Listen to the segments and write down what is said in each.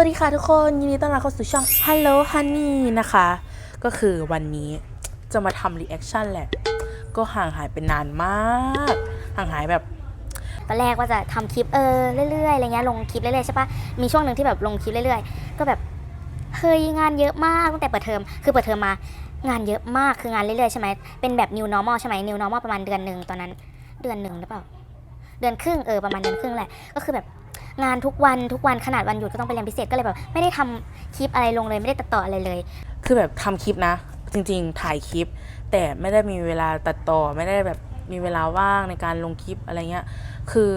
วัสดีค่ะทุกคนยินดีต้อนรับเข้าสู่ช่อง Hello Honey นะคะ ก็คือวันนี้จะมาทำรีแอคชั่นแหละ ก็ห่างหายไปนานมากห่างหายแบบ ตอนแรกว่าจะทำคลิปเออเรื่อยๆอะไรเงี้ยลงคลิปเรื่อยๆใช่ปะมีช่วงหนึ่งที่แบบลงคลิปเรื่อยๆ ก็แบบเฮ้ยงานเยอะมากตั้งแต่เปิดเทอมคือเปิดเทอมมางานเยอะมากคืองานเรื่อยๆใช่ไหมเป็นแบบ new normal ใช่ไหม new normal ประมาณเดือนหนึ่งตอนนั้น เดือนหนึ่งหรือเปล่า เดือนครึ่งเออประมาณเดือนครึ่งแหละก็คือแบบ งานทุกวันทุกวันขนาดวันหยุดก็ต้องไปเรียนพิเศษก็เลยแบบไม่ได้ทำคลิปอะไรลงเลยไม่ได้ตัดต่ออะไรเลย คือแบบทำคลิปนะ จริง ๆ ถ่ายคลิป แต่ไม่ได้มีเวลาตัดต่อไม่ได้แบบมีเวลาว่างในการลงคลิปอะไรเงี้ย คือ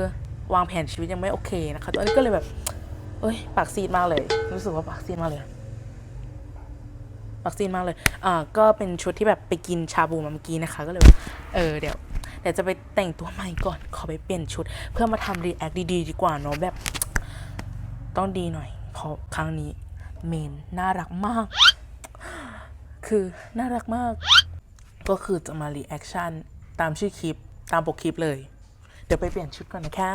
วางแผนชีวิตยังไม่โอเคนะคะตอนนี้ก็เลยแบบเอ้ยปากซีดมากเลย รู้สึกว่าปากซีดมากเลยปากซีดมากเลยอ่าก็เป็นชุดที่แบบไปกินชาบูมาเมื่อกี้นะคะ ก็เลยเออเดี๋ยว เดี๋ยวจะไปแต่งตัวใหม่ก่อน ขอไปเปลี่ยนชุด เพื่อมาทำรีแอคดี ๆ ดีกว่าเนาะแบบ ต้องดีหน่อยเพราะครั้งนี้เมนน่ารักมาก คือน่ารักมาก ก็คือจะมารีแอคชั่นตามชื่อคลิปตามปกคลิปเลย เดี๋ยวไปเปลี่ยนชุดก่อนนะคะ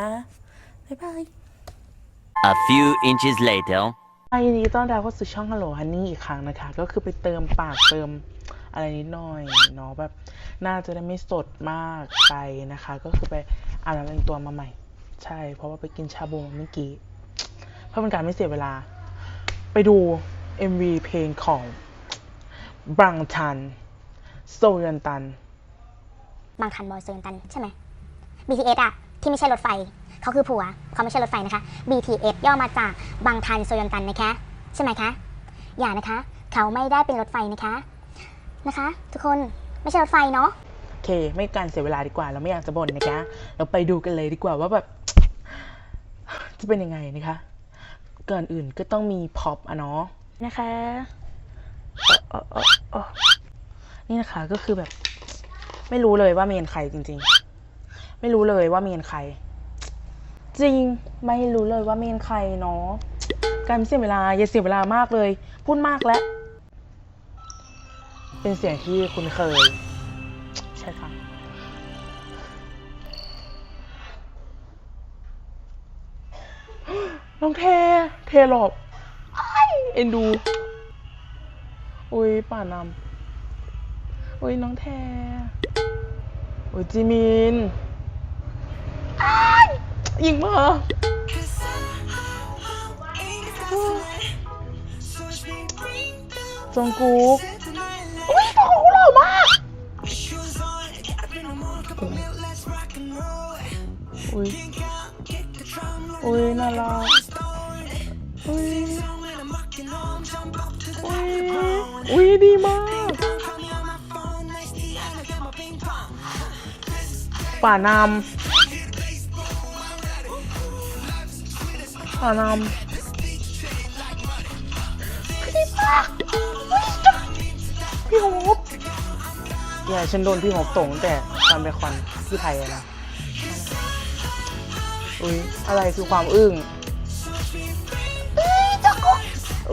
บ๊ายบาย A few inches later. ยินดีต้อนรับเข้าสู่ช่อง Hello Honey อีกครั้งนะคะ ก็คือไปเติมปากเติม อะไรนิดหน่อยเนาะแบบน่าจะได้ไม่สดมากไปนะคะ ก็คือไปอาบน้ำแต่งตัวมาใหม่ ใช่ เพราะว่าไปกินชาบูเมื่อกี้เพื่อเป็นการไม่เสียเวลา ไปดู MV เพลงของบังทันโซยันตันบางทันบอยเซนตันใช่ไหม BTS อะที่ไม่ใช่รถไฟเขาคือผัวเขาไม่ใช่รถไฟนะคะ BTS ย่อมาจากบางทันโซยอนตันนะคะ ใช่ไหมคะ อย่านะคะ เขาไม่ได้เป็นรถไฟนะคะ นะคะ ทุกคนไม่ใช่รถไฟเนาะโอเค ไม่การเสียเวลาดีกว่า เราไม่อยากจะบ่นนะคะ เราไปดูกันเลยดีกว่าว่าแบบ จะเป็นยังไงนะคะก่อนอื่นก็ต้องมีพ็อปอะเนาะนะคะเอ่อเอ่อเอ่อนี่นะคะก็คือแบบ ไม่รู้เลยว่าเมนใครจริง ๆ ไม่รู้เลยว่าเมนใคร จริงไม่รู้เลยว่าเมนใครเนาะการไม่เสียเวลาอย่าเสียเวลามากเลย พูดมากแล้ว เป็นเสียงที่คุ้นเคย ใช่ค่ะน้องเท เทหลบอ้ายเอ็นดู อุ้ยป่านำอุ้ยน้องเทอุ้ยจิมินอ้ายยิงมาจงกุ๊ก อุ้ยเขาหล่อมากอุ้ยอุ้ยน่ารักอุ้ยอุ้ยอุ้ยดีมากป่านำป่านำพี่มาก พี่โฮบอย่าฉันโดนพี่โฮบตงแต่ตอนไปคอนที่ไทยนะอุ้ยอะไรคือความอึ้ง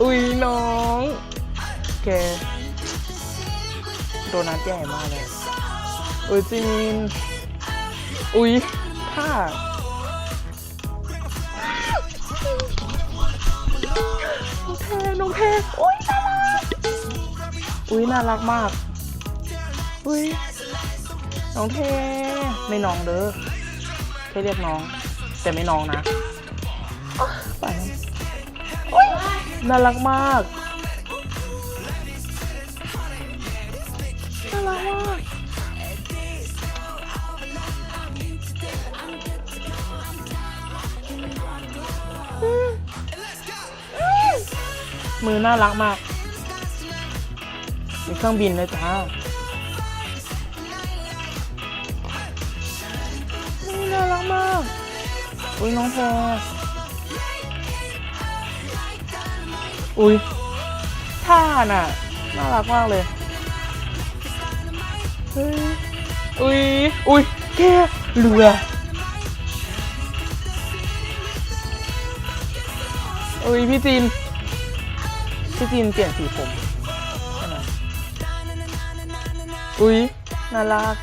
อุ้ยน้องแกโดนัทใหญ่มากเลยอุ้ยจีนอุ้ยท่าน้องแพรน้องแพรอุ้ยน่ารัก อุ้ยน่ารักมาก อุ้ยน้องเทไม่น้องเด้อแค่เรียกน้อง แต่ไม่น้องนะไปน่ารักมากน่ารักมากมือน่ารักมาก มีเครื่องบินเลยจ้าน่ารักมาก อุ้ยน้องแพรอุ้ยท่าน่ะ น่ารักมากเลยเฮ้ย อุ้ยอุ้ยแกเรือ อุ้ยพี่จีน พี่จีนเปลี่ยนสีผม อุ้ยน่ารัก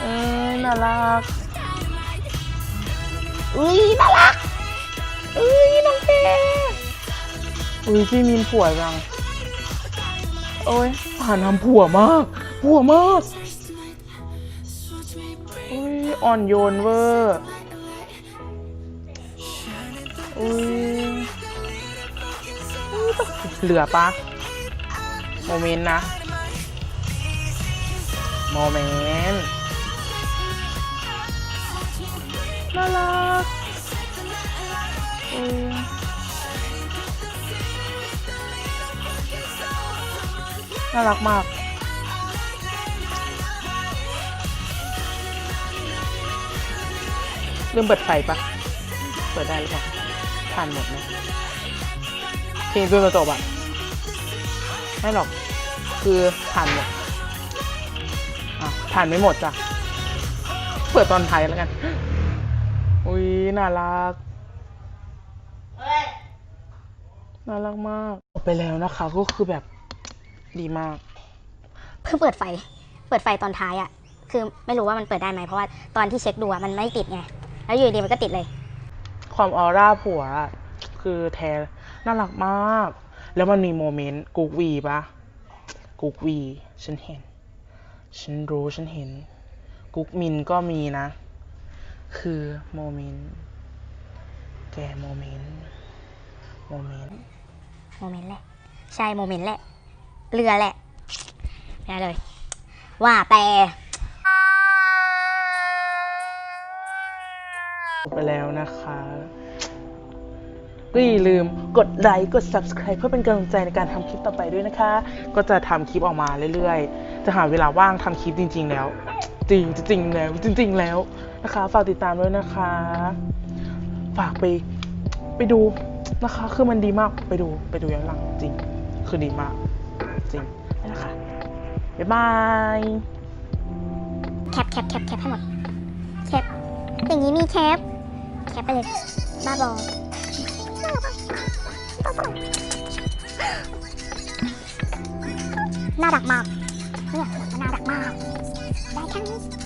เอ้ยน่ารักอุ้ยน่ารักเอ้ยน้องแกอุ้ยพี่มีนผัวจังโอ้ยผ่านทำผัวมากผัวมากอุ้ยอ่อนโยนเวอร์อุ้ยอุ๊ยเหลือปะ โมเมนต์นะโมเมนต์น่ารักน่ารักมากลืมเปิดไฟปะเปิดได้หรือเปล่าผ่านหมดไหมเพลงจนจะจบอะ ไม่หรอก คือผ่านหมดอะผ่านไม่หมดจ้ะ เปิดตอนท้ายแล้วกัน อุ้ยน่ารัก น่ารักมากออกไปแล้วนะคะ ก็คือแบบดีมาก เพิ่งเปิดไฟ เปิดไฟตอนท้ายอะคือไม่รู้ว่ามันเปิดได้ไหมเพราะว่าตอนที่เช็คดูอะมันไม่ติดไง แล้วอยู่ดีมันก็ติดเลย ความออร่าผัวอะคือแทนน่ารักมาก แล้วมันมีโมเมนต์กุ๊กวีปะกุ๊กวีฉันเห็น ฉันรู้ฉันเห็น กุ๊กมินก็มีนะ คือโมเมนต์แกโมเมนต์โมเมนต์โมเมนต์แหละ ใช่โมเมนต์แหละ เรือแหละไม่ได้เลย ว่าแต่ไปแล้วนะคะ ก็อย่าลืมกดไลค์กด subscribe เพื่อเป็นกำลังใจในการทำคลิปต่อไปด้วยนะคะ ก็จะทำคลิปออกมาเรื่อยๆ จะหาเวลาว่างทำคลิปจริง ๆ แล้ว จริงจริงแล้วจริง ๆ แล้วนะคะ ฝากติดตามด้วยนะคะ ฝากไปไปดูนะคะ คือมันดีมากไปดูไปดูย้อนหลังจริง คือดีมากจริงนะคะบ๊ายบายแคปแคปแคปแคปให้หมดแคปอย่างนี้มีแคปแคปไปเลยบ้าบอ น่ารักมากเนี่ยน่ารักมากได้ทั้ง